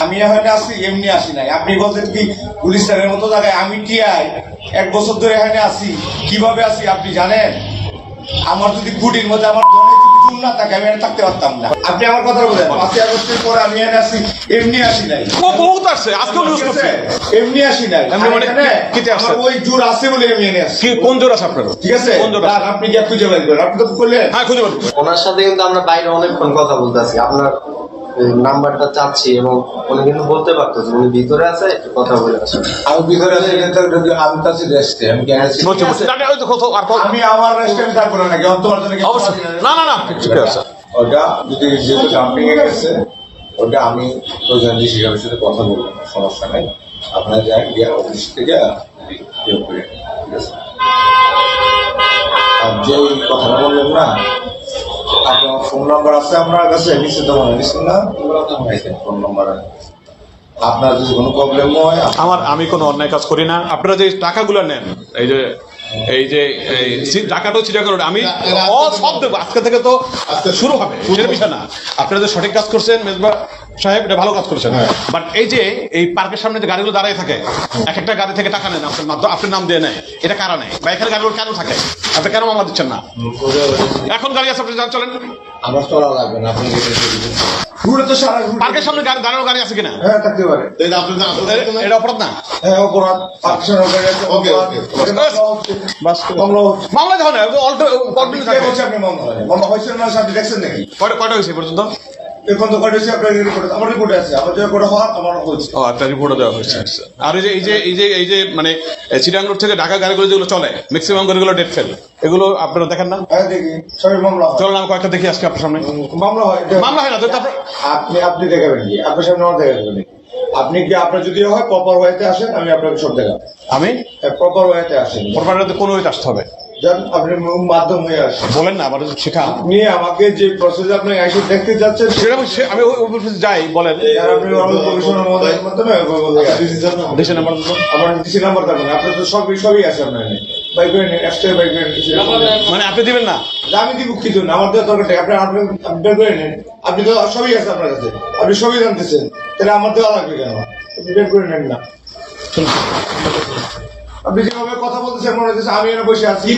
আমি এখানে এমনি আসি নাই। আপনি বলছেন কি গুলিস্তানের মতো জায়গায় আমি টিআই এক বছর ধরে এখানে আসি। কীভাবে আসি আপনি জানেন? আমার যদি কুটির মধ্যে আমার না থাকে আমি থাকতে পারতাম না। আপনি আমার কথা বলেন। পাঁচই আগস্টের পর আমি এখানে আসি এমনি আসি নাই। বহুত আসছে আজকেও নিউজ করছে। এমনি আসি নাই। এমনি মানে কি- কিতে আসছে? ওই জোর আছে বলে আমি এনে আসি কি কোন জোর আছে আপনার? ঠিক আছে? কোন জোর আর আপনি কি খুঁজে বের করেন। আপনি তো করলেন হ্যাঁ খুঁজে বের ওনার সাথে কিন্তু আমরা বাইরে অনেকক্ষণ কথা বলতেছি। আপনার নাম্বারটা চাচ্ছি এবং উনি কিন্তু বলতে পারতেছে উনি ভিতরে আছে একটু কথা বলে আসেন। আমি ভিতরে আছি কিন্তু আমি আছি রেস্টে আমি কেন আছি? না, ওই তো কোথাও আর আমি আমার রেস্টুরেন্ট থাকব না নাকি? তোমার জন্য অবশ্যই। না না না। ঠিক আছে। ওটা যদি যেহেতু জাম্পিং এ গেছে ওটা আমি প্রয়োজন হিসাবের সাথে কথা বলব সমস্যা নাই। আপনার যান গিয়ে অফিস থেকে ঠিক আছে? আর যে কথাটা বললেন না আমার, আমি কোনো অন্যায় কাজ করি না। আপনারা যে টাকাগুলো নেন, এই যে এই যে টাকাটাও চিটাগাং রোড। আমি সব দেবো আজকে থেকে তো শুরু হবে না। আপনারা যে সঠিক কাজ করছেন, মেজবা সাহেব এটা ভালো কাজ করেছেন। বাট এই যে এই পার্কের সামনে যে গাড়িগুলো দাঁড়ায় থাকে এক একটা গাড়ি থেকে টাকা নেন আপনার মাধ্যমে আপনার নাম দিয়ে নেয়। এটা কারা নেয়? বা এখানে গাড়িগুলো কেন থাকে? আপনি কেন মামলা দিচ্ছেন না? এখন গাড়ি আছে আপনি চলেন। আমার চলা লাগবে না আপনি যেটা দিবেন। ঘুরে তো সারা ঘুরে। পার্কের সামনে গাড়ি দাঁড়ানো গাড়ি আছে কিনা? হ্যাঁ থাকতে পারে। এটা অপরাধ না? হ্যাঁ অপরাধ। পাকিস্তান ওখানে আছে ওকে, ওকে। ওখানে মামলা হচ্ছে। বাস মামলা হচ্ছে। মামলা দেখো না অল্প আপনি কে বলছে আপনি মামলা হয়েছে না আপনি দেখছেন নাকি? কয়টা কয়টা হয়েছে পর্যন্ত? এখন তো কটা আপনার রিপোর্ট আমার রিপোর্টে আছে আমার যে রিপোর্টে হওয়ার আমার হয়েছে। ও একটা রিপোর্টও দেওয়া হয়েছে আচ্ছা। আর এই যে এই যে এই যে এই যে মানে চিটাং রোড থেকে ঢাকা গাড়িগুলো যেগুলো চলে ম্যাক্সিমাম গাড়িগুলো ডেট ফেল এগুলো আপনারা দেখেন না? হ্যাঁ দেখি। সবই মামলা হয়। চলো না আমি কয়েকটা দেখি আজকে আপনার সামনে। মামলা হয় মামলা হয় না তো তারপর আপনি আপনি দেখাবেন কি? আপনার সামনে আমার দেখাবেন আপনি কি আপনার যদি হয় প্রপার ওয়েতে আসেন আমি আপনাকে সব দেখাবো। আমি? প্রপার ওয়েতে আসেন। পরবারে কোনো হইতে আসতে হবে। মাধ্যম হয়ে বলেন না আবার শেখা আপনি আমাকে যে প্রসেস আপনি এসে দেখতে যাচ্ছেন সেটা আমি যাই বলেন। আর আপনি আমাদের কমিশনের মাধ্যমে দেশে নাম্বার আমার ডিসি নাম্বার থাকবেন আপনার তো সবই আছে আপনার মানে আপনি দিবেন না? আমি দিব কি জন্য? আমার তো দরকার নেই। আপনি আপনি আপনি বের করে নেন আপনি তো সবই আছে আপনার কাছে। আপনি সবই জানতেছেন। তাহলে আমার দেওয়া লাগবে কেন? আপনি বের করে নেন না। আপনি যেভাবে কথা বলতেছেন মনে হচ্ছে আমি এখানে বসে আছি। কি